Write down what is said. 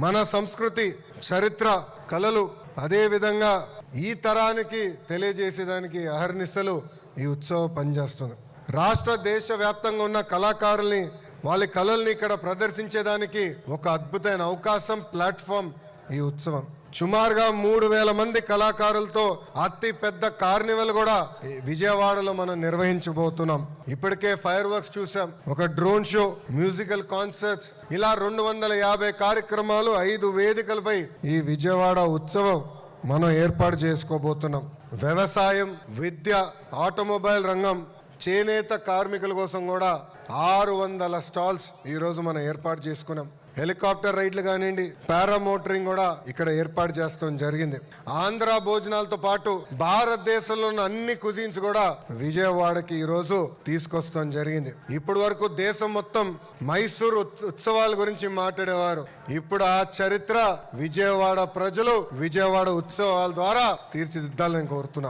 మన సంస్కృతి చరిత్ర కళలు అదేవిధంగా ఈ తరానికి తెలియజేసేదానికి అహర్నిశలు ఈ ఉత్సవం పనిచేస్తుంది. రాష్ట్ర దేశ వ్యాప్తంగా ఉన్న కళాకారుల్ని వాళ్ళ కళల్ని ఇక్కడ ప్రదర్శించేదానికి ఒక అద్భుతమైన అవకాశం ప్లాట్ఫామ్ ఈ ఉత్సవం. సుమారుగా మూడు వేల మంది కళాకారులతో అతి పెద్ద కార్నివల్ కూడా విజయవాడలో మనం నిర్వహించబోతున్నాం. ఇప్పటికే ఫైర్ వర్క్స్ చూసాం ఒక డ్రోన్ షో మ్యూజికల్ కాన్సర్ట్స్ ఇలా రెండు వందల యాభై కార్యక్రమాలు ఐదు వేదికలపై ఈ విజయవాడ ఉత్సవం మనం ఏర్పాటు చేసుకోబోతున్నాం. వ్యవసాయం విద్య ఆటోమొబైల్ రంగం చేనేత కార్మికుల కోసం కూడా ఆరు వందల స్టాల్స్ ఈరోజు మనం ఏర్పాటు చేసుకున్నాం. హెలికాప్టర్ రైడ్లు కానివ్వండి పారామోటరింగ్ కూడా ఇక్కడ ఏర్పాటు చేస్తాం జరిగింది. ఆంధ్ర భోజనాలతో పాటు భారతదేశంలో ఉన్న అన్ని కుజిన్స్ కూడా విజయవాడకి ఈరోజు తీసుకొస్తాం జరిగింది. ఇప్పటి వరకు దేశం మొత్తం మైసూర్ ఉత్సవాల గురించి మాట్లాడేవారు. ఇప్పుడు ఆ చరిత్ర విజయవాడ ప్రజలు విజయవాడ ఉత్సవాల ద్వారా తీర్చిదిద్దాలని కోరుతున్నాం.